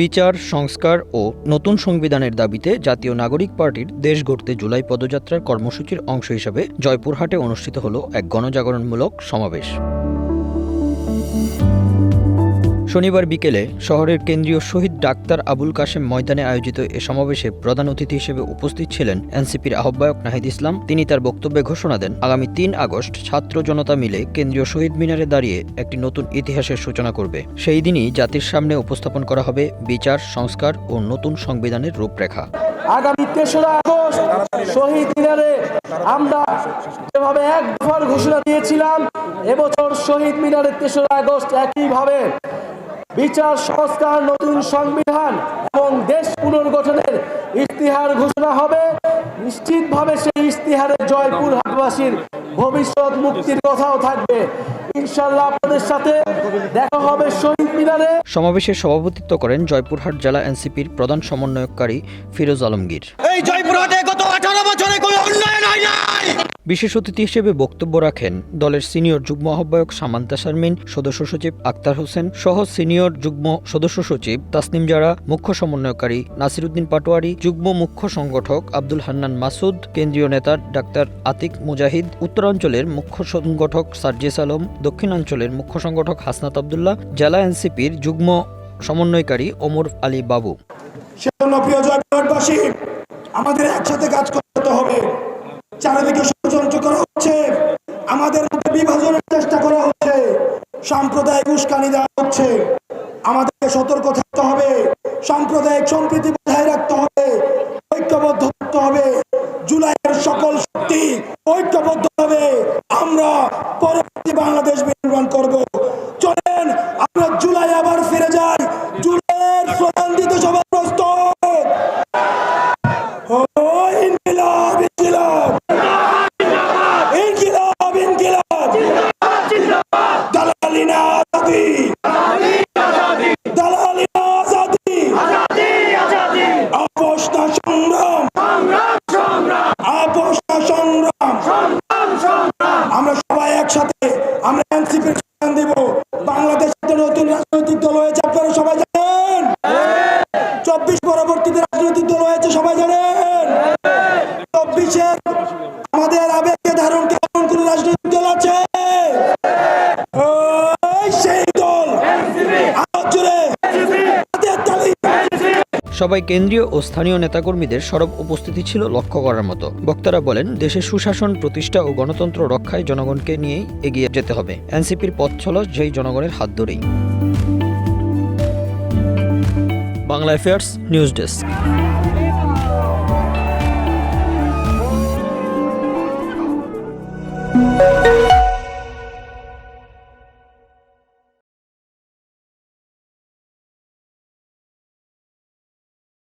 বিচার, সংস্কার ও নতুন সংবিধানের দাবিতে জাতীয় নাগরিক পার্টির দেশ গড়তে জুলাই পদযাত্রার কর্মসূচির অংশ হিসাবে জয়পুরহাটে অনুষ্ঠিত হল এক গণজাগরণমূলক সমাবেশ। শনিবার বিকেলে শহরের কেন্দ্রীয় শহীদ ডাক্তার আবুল কাশেম ময়দানে আয়োজিত এ সমাবেশে প্রধান অতিথি হিসেবে উপস্থিত ছিলেন এনসিপির আহ্বায়ক নাহিদ ইসলাম। তিনি তার বক্তব্যে ঘোষণা দেন, আগামী তিন আগস্ট ছাত্র জনতা মিলে কেন্দ্রীয় শহীদ মিনারে দাঁড়িয়ে একটি নতুন ইতিহাসের সূচনা করবে। সেই দিনই জাতির সামনে উপস্থাপন করা হবে বিচার, সংস্কার ও নতুন সংবিধানের রূপরেখা। আগামী তেসরা আগস্ট শহীদ মিনারে আমরা যেভাবে এক ঘোষণা দিয়েছিলাম, এবছর শহীদ মিনারের তেসরা আগস্ট একইভাবে বিচার সংস্কার নতুন সংবিধান এবং দেশ পুনর্গঠনের ইস্তিহার ঘোষণা হবে। নিশ্চিতভাবে সেই ইস্তিহারে জয়পুর হাটবাসীর ভবিষ্যৎ মুক্তির কথাও থাকবে। ইনশাল্লাহ আপনাদের সাথে দেখা হবে শহীদ মিনারে। সমাবেশে সভাপতিত্ব করেন জয়পুরহাট জেলা এনসিপির প্রধান সমন্বয়কারী ফিরোজ আলমগীর। এই জয়পুরহাটে বিশেষ অতিথি হিসেবে বক্তব্য রাখেন দলের সিনিয়র যুগ্ম আহ্বায়ক সামান্তা শারমিন, সদস্য সচিব আক্তার হোসেন সহ সিনিয়র যুগ্ম সদস্য সচিব তাসনিম জারা, মুখ্য সমন্বয়কারী নাসিরুদ্দিন পাটোয়ারি, যুগ্ম মুখ্য সংগঠক আব্দুল হান্নান মাসুদ, কেন্দ্রীয় নেতা ডাক্তার আতিক মুজাহিদ, উত্তরাঞ্চলের মুখ্য সংগঠক সার্জিস আলম, দক্ষিণাঞ্চলের মুখ্য সংগঠক হাসনাত আবদুল্লাহ, জেলা এনসিপির যুগ্ম সমন্বয়কারী ওমর আলী বাবু। আমাদের একসাথে কাজ করতে হবে। চারিদিকে আমাদের মধ্যে বিভাজনের চেষ্টা করা হচ্ছে। সাম্প্রদায়িক উস্কানি দেওয়া হচ্ছে। আমাদেরকে সতর্ক থাকতে হবে। সাম্প্রদায়িক সম্প্রীতি বজায় রাখতে হবে। ঐক্যবদ্ধ থাকতে হবে। জুলাইয়ের সকল শক্তি ঐক্যবদ্ধ হবে। আমরা পরবর্তী বাংলাদেশ এনসিপির স্লোগান দিব। বাংলাদেশে নতুন রাজনৈতিক দল হয়েছে আপনারা সবাই জানেন? চব্বিশ পরবর্তীতে রাজনৈতিক দল হয়েছে সবাই জানেন? চব্বিশের সবাই কেন্দ্রীয় ও স্থানীয় নেতাকর্মীদের সরব উপস্থিতি ছিল লক্ষ্য করার মতো। বক্তারা বলেন দেশে সুশাসন, প্রতিষ্ঠা ও গণতন্ত্র রক্ষায় জনগণকে নিয়েই এগিয়ে যেতে হবে। এনসিপির পথ চল যেই জনগণের হাত ধরেই। Bangla affairs news desk.